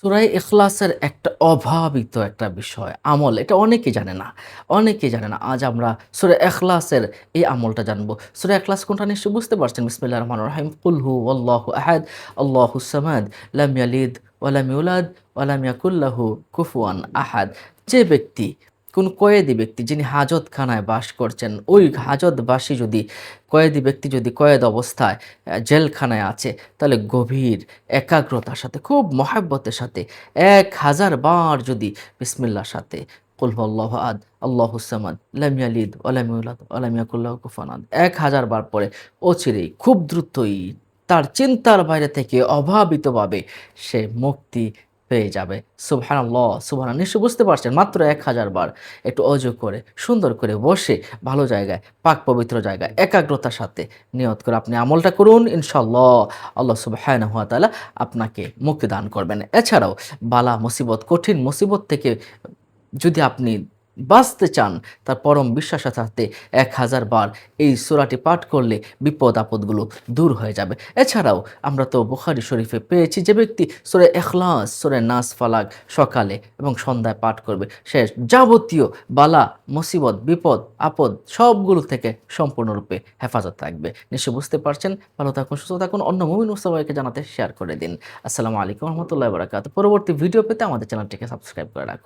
সুরাই এখলাসের একটা অভাবিত একটা বিষয়, আমল। এটা অনেকে জানে না, অনেকে জানে না। আজ আমরা সুরে এখলাসের এই আমলটা জানব। সুরে এখলাস কোনটা নিশ্চয়ই বুঝতে পারছেন? বিসমিল্লা রহমান রহিম। কুলহু আল্লাহ আহাদ, আল্লাহ সামাদ ইয়ালিদ ওয়ালাম ইউলাদ ওয়ালাম কুফুয়ান আহাদ। যে ব্যক্তি কোন কয়েদি ব্যক্তি যিনি হাজতখানায় বাস করছেন, ওই হাজতবাসী যদি কয়েদি ব্যক্তি যদি কয়েদ অবস্থায় জেলখানায় আছে, তাহলে গভীর একাগ্রতার সাথে, খুব মহাব্বতের সাথে, এক হাজার বার যদি বিসমিল্লার সাথে কুলহ আল্লাহ আদ আল্লাহ হুসামাদ লামিয়ালিদ ওলামিউলাদ ওলামিয়াকুল্লাহ কুফানাদ এক হাজার বার পরে অচিরেই খুব দ্রুতই তার চিন্তার বাইরে থেকে অভাবিতভাবে সে মুক্তি পেয়ে যাবে। সুবহান আল্লাহ সুবহান নিশ্চয় বুঝতে পারছেন, মাত্র এক হাজার বার একটু অজু করে, সুন্দর করে বসে, ভালো জায়গায়, পাক পবিত্র জায়গায়, একাগ্রতার সাথে নিয়ত করে আপনি আমলটা করুন ইনশাল্লাহ আল্লাহ সুবহানাহু ওয়া তালা আপনাকে মুক্তি দান করবেন। এছাড়াও বালা, মুসিবত, কঠিন মুসিবত থেকে যদি আপনি বাঁচতে চান, তার পরম বিশ্বাসের সাথে এক হাজার বার এই সোরাটি পাঠ করলে বিপদ আপদগুলো দূর হয়ে যাবে। এছাড়াও আমরা তো বুখারি শরীফে পেয়েছি যে ব্যক্তি সোরে এখলাস সোরে নাস ফালাক সকালে এবং সন্ধ্যায় পাঠ করবে। সে যাবতীয় বালা, মুসিবত, বিপদ, আপদ সবগুলো থেকে সম্পূর্ণরূপে হেফাজত থাকবে। নিশ্চয় বুঝতে পারছেন? ভালো থাকুন, সুস্থ থাকুন, অন্য মুমিন মুস্তাফাকে জানাতে শেয়ার করে দিন। আসসালামু আলাইকুম রহমতুল্লাহ বারাকাত পরবর্তী ভিডিও পেতে আমাদের চ্যানেলটিকে সাবস্ক্রাইব করে রাখুন।